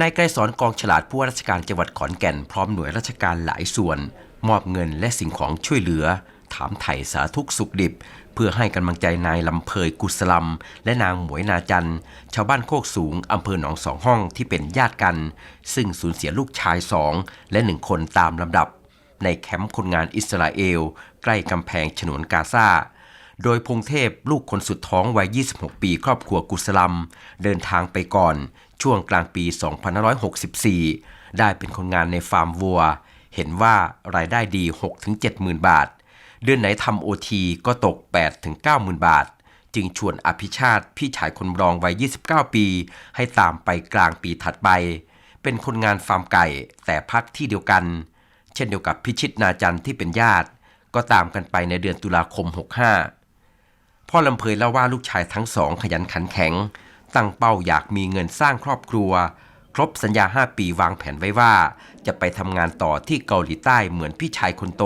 นายไกรสอนกองฉลาดผู้ว่าราชการจังหวัดขอนแก่น พร้อมหน่วยราชการหลายส่วน มอบเงินและสิ่งของช่วยเหลือ ถามไถ่สาทุกสุขดิบ เพื่อให้กำลังใจนายลำเพยกุศลำและนางหมวยนาจันชาวบ้านโคกสูงอำเภอหนองสองห้องที่เป็นญาติกัน ซึ่งสูญเสียลูกชายสองและหนึ่งคนตามลำดับ ในแคมป์คนงานอิสราเอล ใกล้กำแพงฉนวนกาซาโดยพงเทพลูกคนสุดท้องวัย 26 ปี ครอบครัวกุสลัมเดินทางไปก่อน ช่วงกลางปี 2564 ได้เป็นคนงานในฟาร์มวัว เห็นว่ารายได้ดี 6-7หมื่นบาท เดือนไหนทำโอทีก็ตก 8-9หมื่นบาท จึงชวนอภิชาติพี่ชายคนรองวัย 29 ปี ให้ตามไปกลางปีถัดไป เป็นคนงานฟาร์มไก่แต่พักที่เดียวกัน เช่นเดียวกับพิชิตนาจันที่เป็นญาติ ก็ตามกันไปในเดือนตุลาคม 65พ่อลำเพยเล่าว่าลูกชายทั้งสองขยันขันแข็ง ตั้งเป้าอยากมีเงินสร้างครอบครัว ครบสัญญา 5 ปีวางแผนไว้ว่า จะไปทำงานต่อที่เกาหลีใต้เหมือนพี่ชายคนโต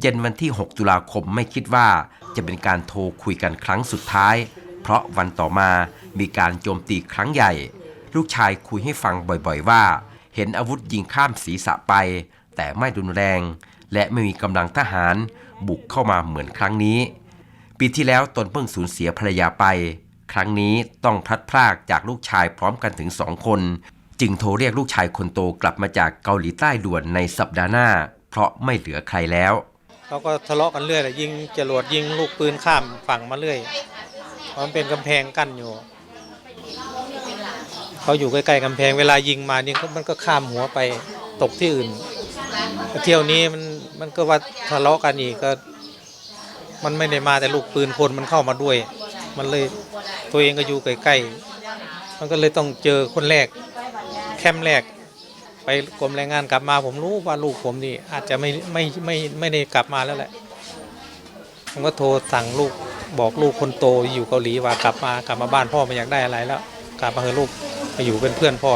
เย็นวันที่ 6 ตุลาคมไม่คิดว่าจะเป็นการโทรคุยกันครั้งสุดท้าย เพราะวันต่อมามีการโจมตีครั้งใหญ่ ลูกชายคุยให้ฟังบ่อยๆว่า เห็นอาวุธยิงข้ามศีรษะไป แต่ไม่รุนแรง และไม่มีกำลังทหาร บุกเข้ามาเหมือนครั้งนี้ ปีที่แล้วตนเพิ่งสูญเสียภรรยาไป รั้งนี้ต้องพลัดพรากจากลูกชายพร้อมกันถึงสองคน จึงโทรเรียกลูกชายคนโตกลับมาจากเกาหลีใต้ด่วนในสัปดาห์หน้า เพราะไม่เหลือใครแล้วเขาก็ทะเลาะกันเรื่อยเลยยิงจรวดยิงลูกปืนข้ามฝั่งมาเรื่อยเพราะมันเป็นกำแพงกั้นอยู่เขาอยู่ใกล้ๆกำแพงเวลายิงมานี่มันก็ข้ามหัวไปตกที่อื่น เที่ยวนี้มันมันก็ว่าทะเลาะกันอีกก็ มันไม่ได้มาแต่ลูกปืนพลมันเข้ามาด้วย มันเลยตัวเองก็อยู่ใกล้ๆมันก็เลยต้องเจอคนแรก แคมป์แรก ไปกรมแรงงานกลับมาผมรู้ว่าลูกผมนี่อาจจะไม่ไม่ไม่ไม่ได้กลับมาแล้วแหละผมก็โทรสั่งลูกบอกลูกคนโตอยู่เกาหลีว่ากลับมากลับมาบ้านพ่อไมันอยากได้อะไรแล้ว กลับมาเถอลูกมาอยู่เป็นเพื่อนพ่อ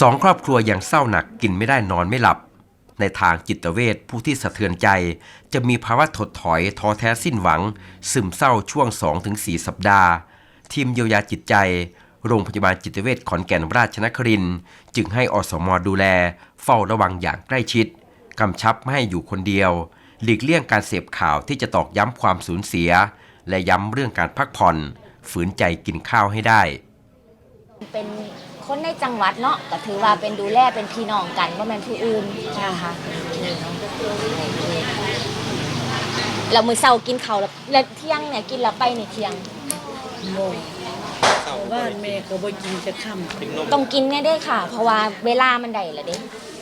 สองครอบครัวยังเศร้าหนักกินไม่ได้นอนไม่หลับ ในทางจิตเวชผู้ที่สะเทือนใจ จะมีภาวะถดถอยท้อแท้สิ้นหวัง ซึมเศร้าช่วง 2-4 สัปดาห์ ทีมเยียวยาจิตใจ โรงพยาบาลจิตเวชขอนแก่นราชนครินจึงให้อสมดูแล เฝ้าระวังอย่างใกล้ชิดกำชับไม่ให้อยู่คนเดียว หลีกเลี่ยงการเสพข่าวที่จะตอกย้ำความสูญเสีย และย้ำเรื่องการพักผ่อน ฝืนใจกินข้าวให้ได้ เป็น คนในจังหวัดเนาะก็ถือว่าเป็นดูแลเป็นพี่น้องกันว่าแม่นผู้อื่นนะคะเรามือเช้ากินข้าวแล้วแล้วเที่ยงเนี่ยกินแล้วไปในเที่ยง โมงบ้านแม่ก็บ่กินจะค่ำต้องกินแน่เด้ค่ะ เพราะว่าเวลามันได้ละเด้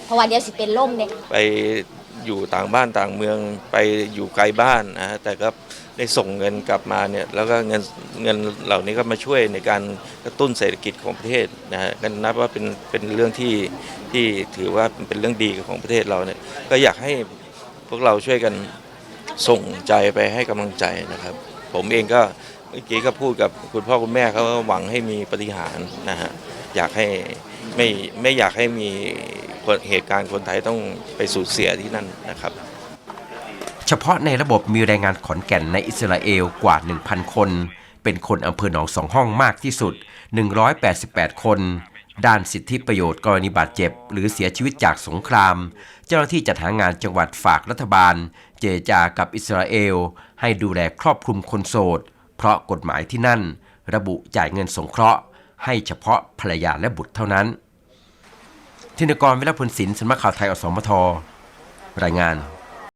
เพราะว่าเดี๋ยวสิเป็นลมเด้ ไป อยู่ต่างบ้านต่างเมืองไปอยู่ไกลบ้านนะฮะแต่ก็ได้ส่งเงินกลับมาเนี่ยแล้วก็เงินเงินเหล่านี้ก็มาช่วยในการกระตุ้นเศรษฐกิจของประเทศนะฮะก็นับว่าเป็นเป็นเรื่องที่ที่ถือว่าเป็นเรื่องดีของประเทศเราเนี่ยก็อยากให้พวกเราช่วยกันส่งใจไปให้กำลังใจนะครับ ผมเองก็เมื่อกี้ก็พูดกับคุณพ่อคุณแม่เขาก็หวังให้มีปฏิหารนะฮะอยากให้ไม่ไม่อยากให้มี เหตุการณ์คนไทยต้องไปสูญเสียที่นั่นนะครับ เฉพาะในระบบมีแรงงานขอนแก่นในอิสราเอลกว่า 1,000 คน เป็นคนอำเภอหนองสองห้องมากที่สุด 188 คน ด้านสิทธิประโยชน์กรณีบาดเจ็บ หรือเสียชีวิตจากสงคราม เจ้าหน้าที่จัดหางานจังหวัดฝากรัฐบาล เจรจากับอิสราเอล ให้ดูแลครอบคลุมคนโสด เพราะกฎหมายที่นั่น ระบุจ่ายเงินสงเคราะห์ ให้เฉพาะภรรยาและบุตรเท่านั้น ธินกรวิรพลศิลป์สำนักข่าวไทยอสมทรายงาน